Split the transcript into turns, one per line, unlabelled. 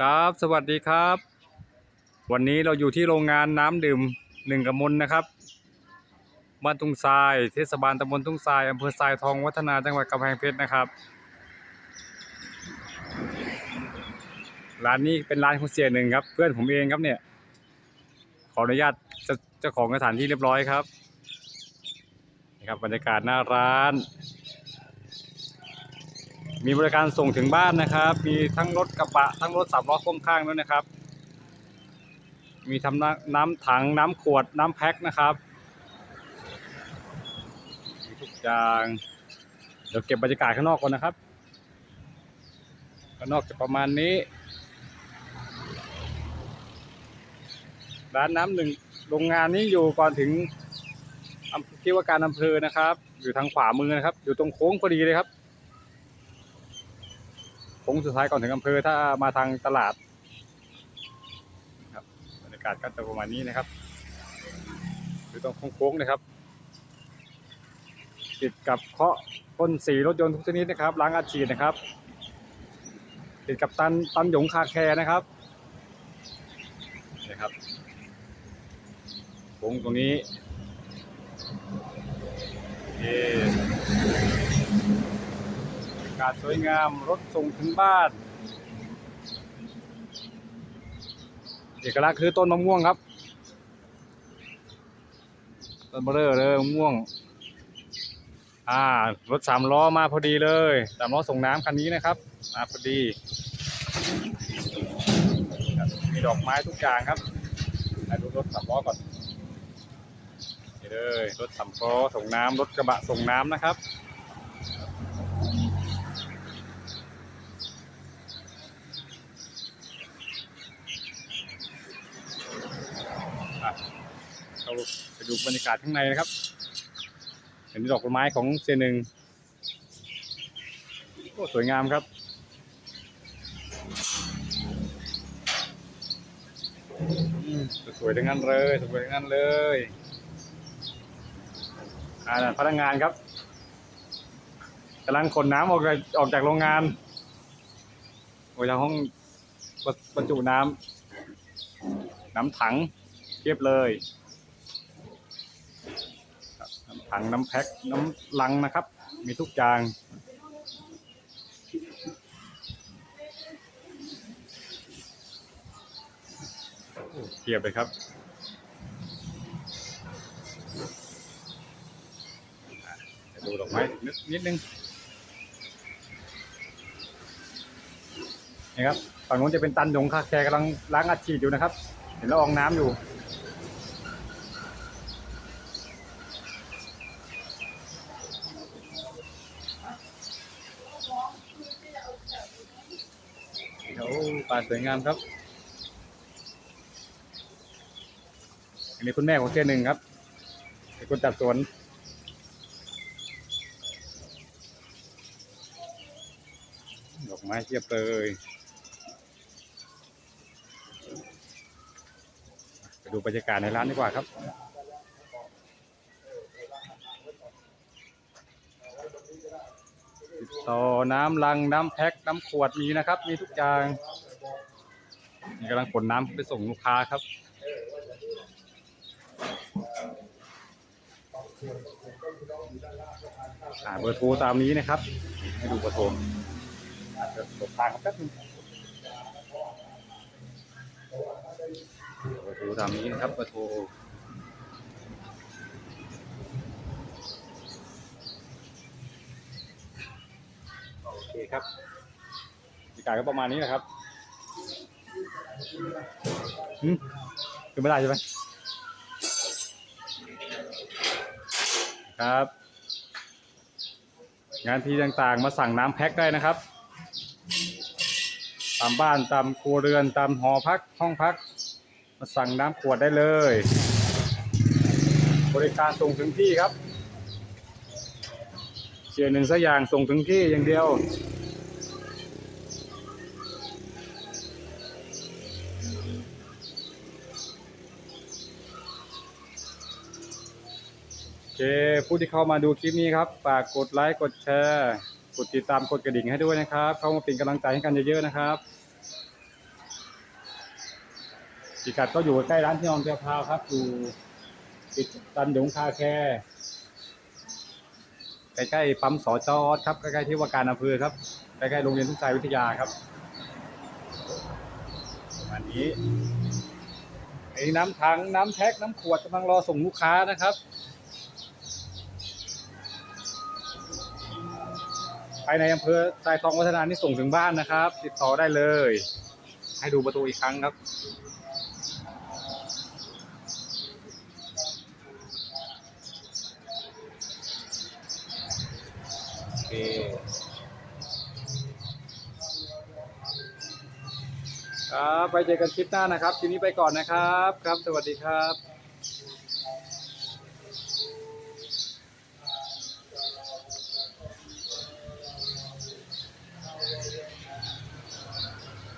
ครับสวัสดีครับ วันนี้เราอยู่ที่โรงงานน้ำดื่มหนึ่งกำมลนะครับบ้านทุ่งทรายเทศบาลตำบลทุ่งทรายอำเภอทรายทองวัฒนาจังหวัดกำแพงเพชรนะครับร้านนี้เป็นร้านของเสียหนึ่งครับ เพื่อนผมเองครับเนี่ย ขออนุญาตเจ้าเจ้าของสถานที่เรียบร้อยครับนี่ครับบรรยากาศหน้าร้าน มีบริการส่งถึงบ้านนะครับ มีทั้งรถกระบะทั้งรถสามล้อพ่วงข้างด้วยนะครับ มีทำน้ำถังน้ำขวดน้ำแพ็คนะครับมีทุกอย่างเดี๋ยวเก็บบรรยากาศข้างนอกก่อนนะครับข้างนอกจะประมาณนี้ ร้านน้ำหนึ่งโรงงานนี้อยู่ก่อนถึงอำที่ว่าการอำเภอนะครับ อยู่ทางขวามือนะครับ อยู่ตรงโค้งพอดีเลยครับ โค้งสุดท้ายก่อนถึงอำเภอถ้ามาทางตลาดครับบรรยากาศก็จะประมาณนี้นะครับคือตรงโค้งๆนะครับ ติดกับเคาะพ่นสีรถยนต์ทุกชนิดนะครับ ล้างอัดฉีดนะครับ ติดกับตันตันหยงคาแคร์นะครับนี่ครับโค้งตรงนี้โอเคากาศสวยงาม รถส่งถึงบ้าน เอกลักษณ์คือต้นมะม่วงครับ ต้นเบอร์เลยมะม่วง อ่ารถสามล้อมาพอดีเลยสามล้อส่งน้ำคันนี้นะครับ มาพอดี มีดอกไม้ทุกอย่างครับให้ดูรถสามล้อก่อนนี่เลยรถสามล้อส่งน้ำรถกระบะส่งน้ำนะครับ อะเรา ไปดูบรรยากาศข้างในนะครับ เห็นดอกไม้ของเซนึงโอ้สวยงามครับสวยทั้งนั้นเลยสวยทั้งนั้นเลยอ่าพนักงานครับกำลังขนน้ำออกจากออกจากโรงงานออกจากห้องบรรจุน้ำน้ำถังเทียบเลย ถังน้ำแพ็คน้ำลังนะครับ มีทุกอย่างเทียบเลยครับดูดอกไม้นิดนิดนึงนี่ครับฝั่งนู้นจะเป็นตันหยงคาแคร์กำลังล้างอัดฉีดอยู่นะครับ เห็นละอองน้ำอยู่ โอ้ ป่าสวยงามครับ อันนี้คุณแม่ของเจ้หนึ่งครับเป็นคนจัดสวนดอกไม้เทียบเลยไปดูบรรยากาศในร้านดีกว่าครับต่อน้ำลังน้ำแพ็คน้ำขวดมีนะครับ มีทุกอย่าง นี่กำลังขนน้ำไปส่งลูกค้าครับอ่าเบอร์โทรตามนี้นะครับ ให้ดูเบอร์โทรอาจจะตกทางครับแป๊บนึงเบอร์โทรตามนี้นะครับเบอร์โทรโอเคครับบรรยากาศก็ประมาณนี้นะครับ หืมคือไม่ได้ใช่ไหมครับ งานที่ต่างๆ มาสั่งน้ำแพ็คได้นะครับ ตามบ้านตามครัวเรือนตามหอพักห้องพัก มาสั่งน้ำขวดได้เลย บริการส่งถึงที่ครับเชียร์หนึ่งสักอย่างส่งถึงที่อย่างเดียว เคผู้ที่เข้ามาดูคลิปนี้ครับฝากกดไลค์กดแชร์กดติดตามกดกระดิ่งให้ด้วยนะครับ เข้ามาเป็นกำลังใจให้กันเยอะๆนะครับพิกัดก็อยู่ใกล้ร้านที่นอนเตียพาวครับ อยู่ติดตันหยงคาแคร์ใกล้ๆปั๊มสอจอดครับใกล้ๆที่ว่าการอำเภอครับใกล้ๆโรงเรียนทุกสายวิทยาครับประมาณนี้ไอ้น้ำถังน้ำแพ็คน้ำขวดกำลังรอส่งลูกค้านะครับ ภายในอำเภอทรายทองวัฒนานี่ส่งถึงบ้านนะครับ ติดต่อได้เลย ให้ดูประตูอีกครั้งครับโอเคครับไปเจอกันคลิปหน้านะครับทีนี้ไปก่อนนะครับ ครับ สวัสดีครับ